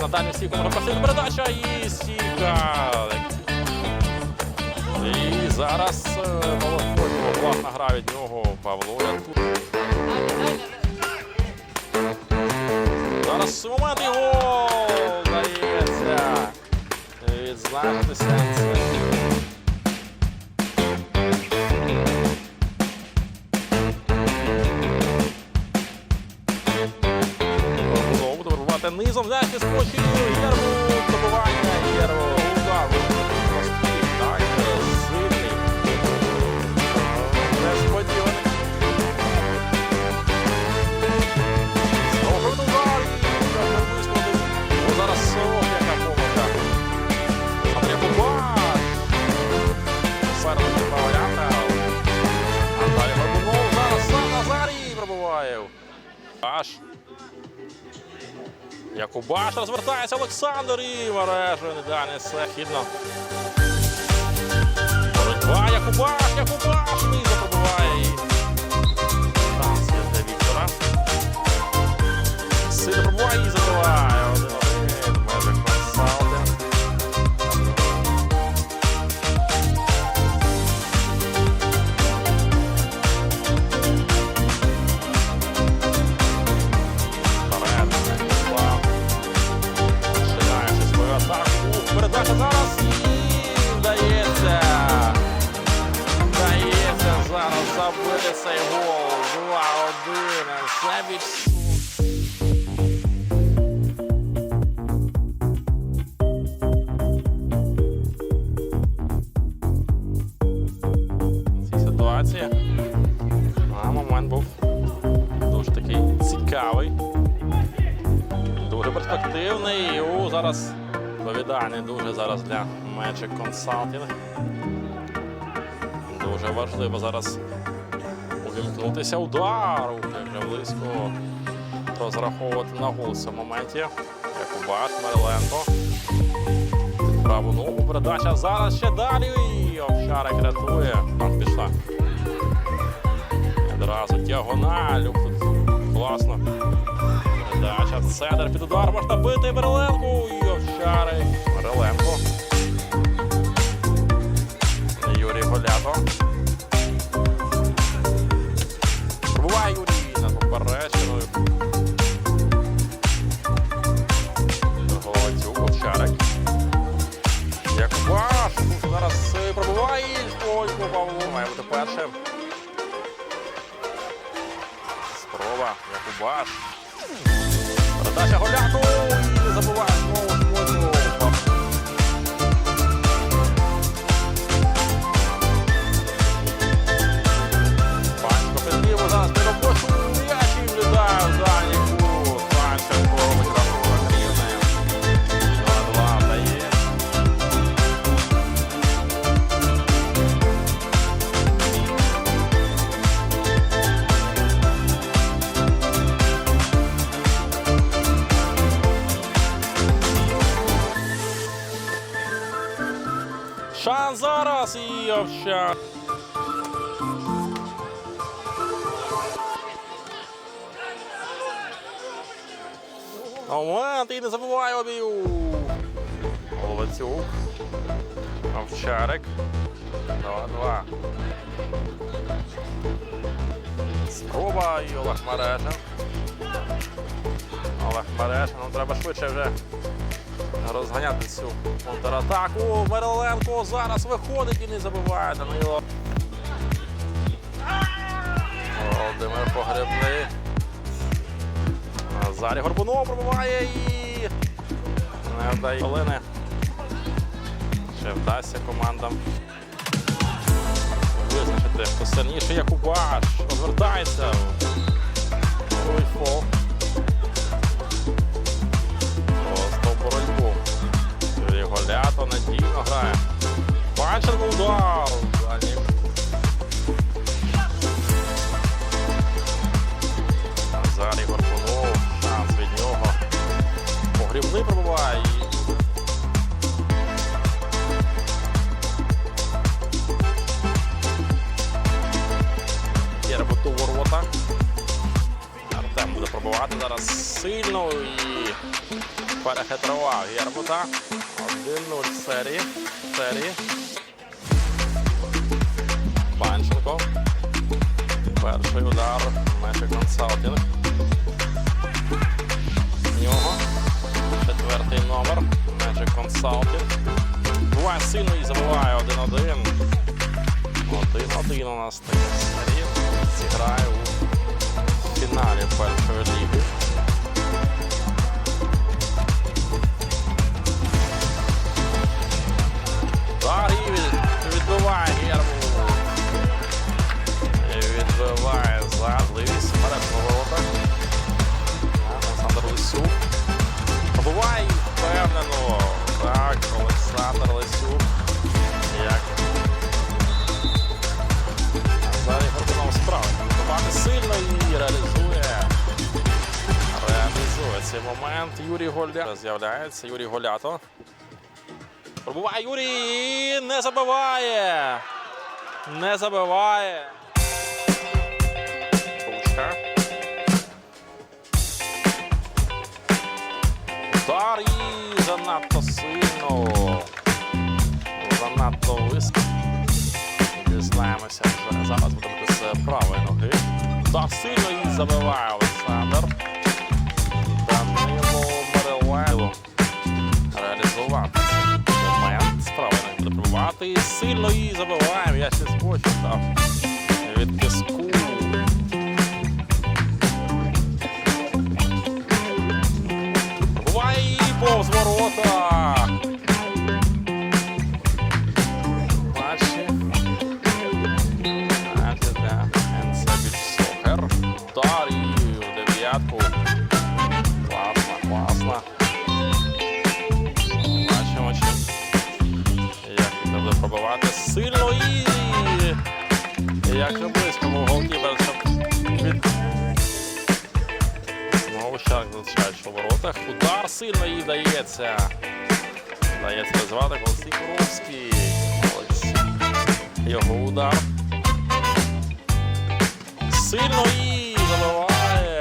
на дальню стійку. Просити передача і стійка. І зараз власна класна гра від нього. Павло тут. Зараз і гол дається. Відзначитися. Низом. Знаєте, скочив Єрму. Добивання Єрму. Удар. Якубаш розвертається Олександр і мережу не далі все хідно. Боротьба Якубаш, Якубаш низу пробиває. Є для Віктора. Сидор пробиває і забиває. І у, зараз відповідальний дуже зараз для Magic Consulting. Дуже важливо зараз увімкнутися удар. Вже близько розраховувати на гол в цьому моменті. Якубаш, Мерленко. Під Праву ногу передача зараз ще далі. І Овчарик рятує. Там пішла. Одразу діагональ. Класно. Центр під удар можна бити Берленку і Овчарик. Берленко. Передача Голяту Овчар. Момент і не забуває обію. Головацюк. Овчарик. 2-2. Спроба і Олег Мережин. Олег Мережин. Ну, треба швидше вже розганяти цю контратаку. Мереленко зараз виходить і не забиває Данило. Володимир Погребний. Назарій Горбунов пробиває і не вдає Олени. Ще вдасться командам визначити, хто сильніший Якубаш. Розвертається. Ой, Дальній. Назарій Горбунов. Погрібний пробуває. Є роботу ворота. буде пробувати зараз сильно і перехитрував Гербута. 1-0 серії. Серії. Панченко. Перший удар. Мешик консалтинг. В нього. Четвертий номер. Magic Consulting. Буває сильно і забуває 1-1. 1-1 у нас стає серія. Зіграє у фіналі першої ліги. Дар'ї від- відбиває Відбиває зад. Левіс вперед на. Олександр Лисюк. Побуває впевнено. Так, Олександр Лисюк. Як Зараз Горбунов справа. Побати сильно і реалізує. Реалізує цей момент. Юрій Голя з'являється. Юрій Голято. Пробуває Юрій не забиває. Не забиває. Удар і занадто сильно. Занадто високо. Дізнаємося вже. Зараз буде з правої ноги. Так сильно і забиває Олександр. Данило Мерелайло. Реалізувати момент. Правої ноги буде пробувати. Сильно і забиває. Я ще скочу став Дається. Дається звати Олексій Коровський. Його удар. Сильно і забиває.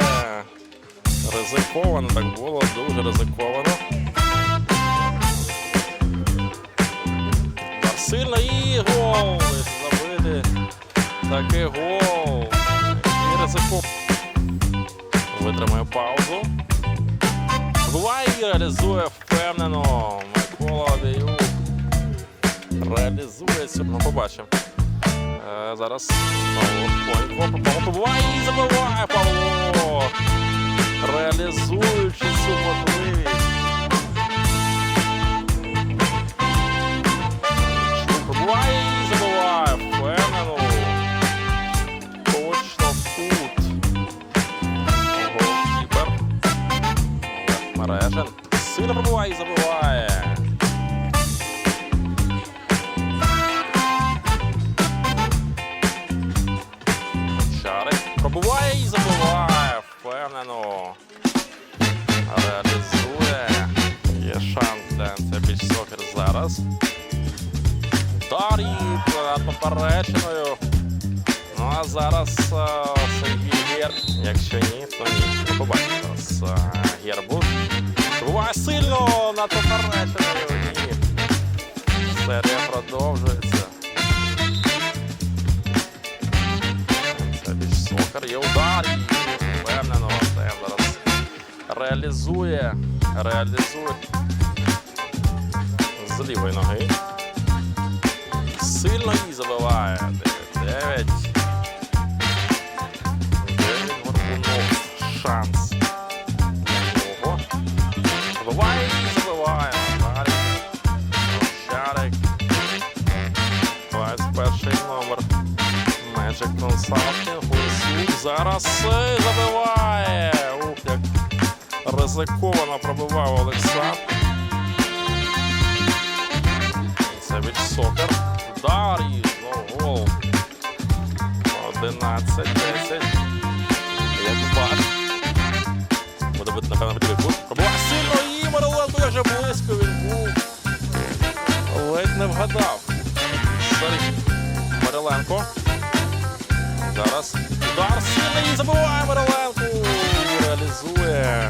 Ризиковано так було, дуже ризиковано. Удар сильно і гол. Забити. Такий гол. І ризиковано. Витримує паузу. Буває і реалізує впевнено. Микола Авіюк реалізує цю. Ну, побачимо. Е, зараз. Павло побуває і забиває Павло. Реалізуючи цю можливість. Впевнено. Реалізує. Є шанс для Біч Сокер зараз. Удар над поперечиною. Ну а зараз е, Сергій Гер. Якщо ні, то ні. Побачимо зараз е, Гербут. Буває сильно над поперечиною. Ні. Серія продовжується. Це більш. Є удар впевнено. Це зараз реалізує. Реалізує. З лівої ноги. Сильно її забиває. 9-9. Дев'ять Горбунов. Шанс. нього. Забиває і забиває. Далі. Овчарик. 21 номер. Magic Consulting. Зараз е, забиває. Ух, як ризиковано пробивав Олександр. Це від Сокер. Удар і знову гол. 11-10. Як бач. Буде бути, напевно, лівий кут. Пробуває сильно і Мороленко вже близько він був. Ледь не вгадав. Сергій Мироленко. Зараз Удар сильний і забиває Мироленко. Реалізує.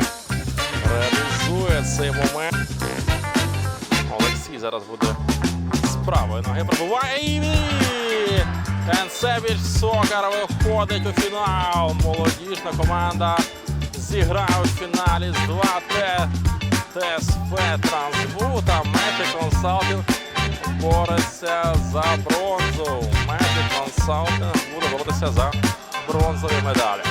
Реалізує цей момент. Олексій зараз буде з правої ноги пробиває. І Енсевич Сокар виходить у фінал. Молодіжна команда зіграє у фіналі з 2Т. ТСП Трансбу та Magic Consulting бореться за бронзу. Magic Consulting буде боротися за бронзові медалі.